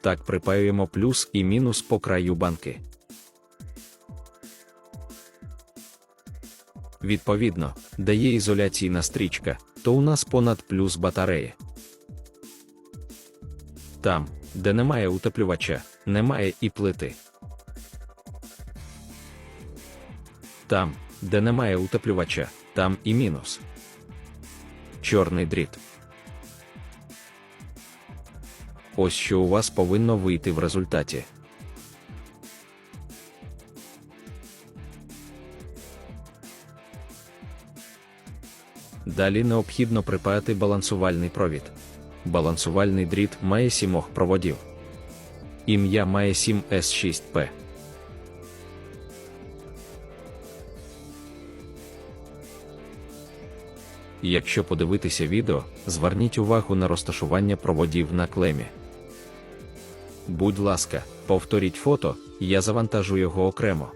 Так припаюємо плюс і мінус по краю банки. Відповідно, де є ізоляційна стрічка, то у нас понад плюс батареї. Там, де немає утеплювача, немає і плити. Там, де немає утеплювача, там і мінус. Чорний дріт. Ось що у вас повинно вийти в результаті. Далі необхідно припаяти балансувальний провід. Балансувальний дріт має сімох проводів. Ім'я має 7S6P. Якщо подивитися відео, зверніть увагу на розташування проводів на клемі. Будь ласка, повторіть фото, я завантажу його окремо.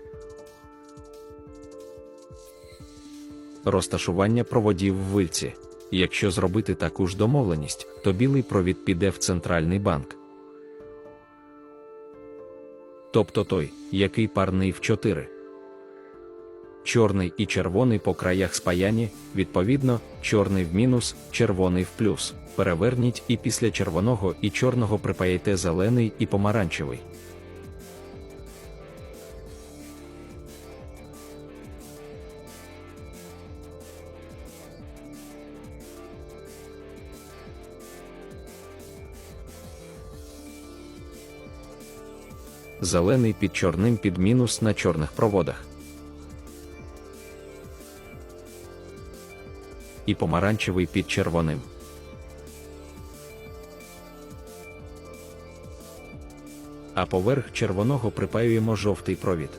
Розташування проводів в вильці. Якщо зробити таку ж домовленість, то білий провід піде в центральний банк. Тобто той, який парний в 4. Чорний і червоний по краях спаяні, відповідно, чорний в мінус, червоний в плюс. Переверніть і після червоного і чорного припаяйте зелений і помаранчевий. Зелений під чорним під мінус на чорних проводах. І помаранчевий під червоним. А поверх червоного припаюємо жовтий провід.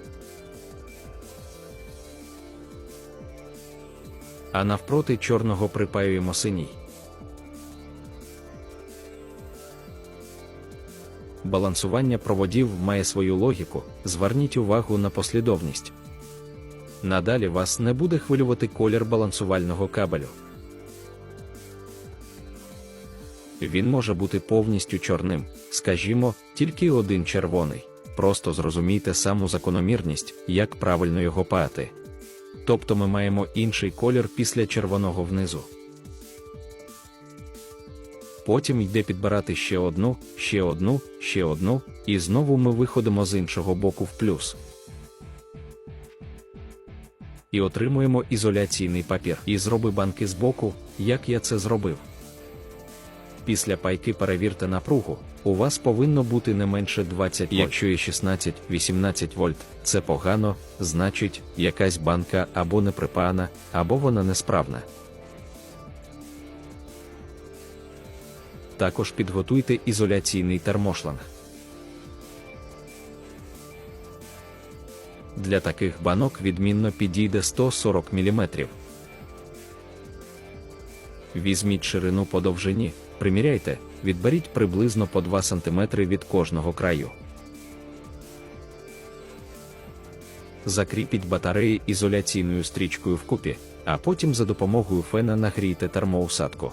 А навпроти чорного припаюємо синій. Балансування проводів має свою логіку, зверніть увагу на послідовність. Надалі вас не буде хвилювати колір балансувального кабелю. Він може бути повністю чорним, скажімо, тільки один червоний. Просто зрозумійте саму закономірність, як правильно його паяти. Тобто ми маємо інший колір після червоного внизу. Потім йде підбирати ще одну, ще одну, ще одну, і знову ми виходимо з іншого боку в плюс. І отримуємо ізоляційний папір. І зроби банки збоку, як я це зробив. Після пайки перевірте напругу, у вас повинно бути не менше 20 вольт. Якщо є 16-18 вольт, це погано, значить, якась банка або не припаяна, або вона несправна. Також підготуйте ізоляційний термошланг. Для таких банок відмінно підійде 140 мм. Візьміть ширину по довжині, приміряйте, відберіть приблизно по 2 см від кожного краю. Закріпіть батареї ізоляційною стрічкою вкупі, а потім за допомогою фена нагрійте термоусадку.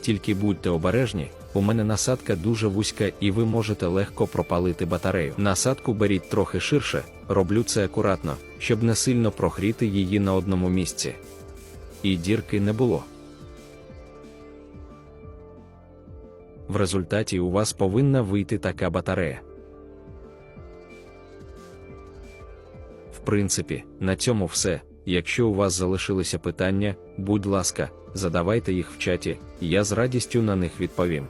Тільки будьте обережні, у мене насадка дуже вузька і ви можете легко пропалити батарею. Насадку беріть трохи ширше, роблю це акуратно, щоб не сильно прогріти її на одному місці. І дірки не було. В результаті у вас повинна вийти така батарея. В принципі, на цьому все. Якщо у вас залишилися питання, будь ласка, задавайте їх в чаті, я з радістю на них відповім.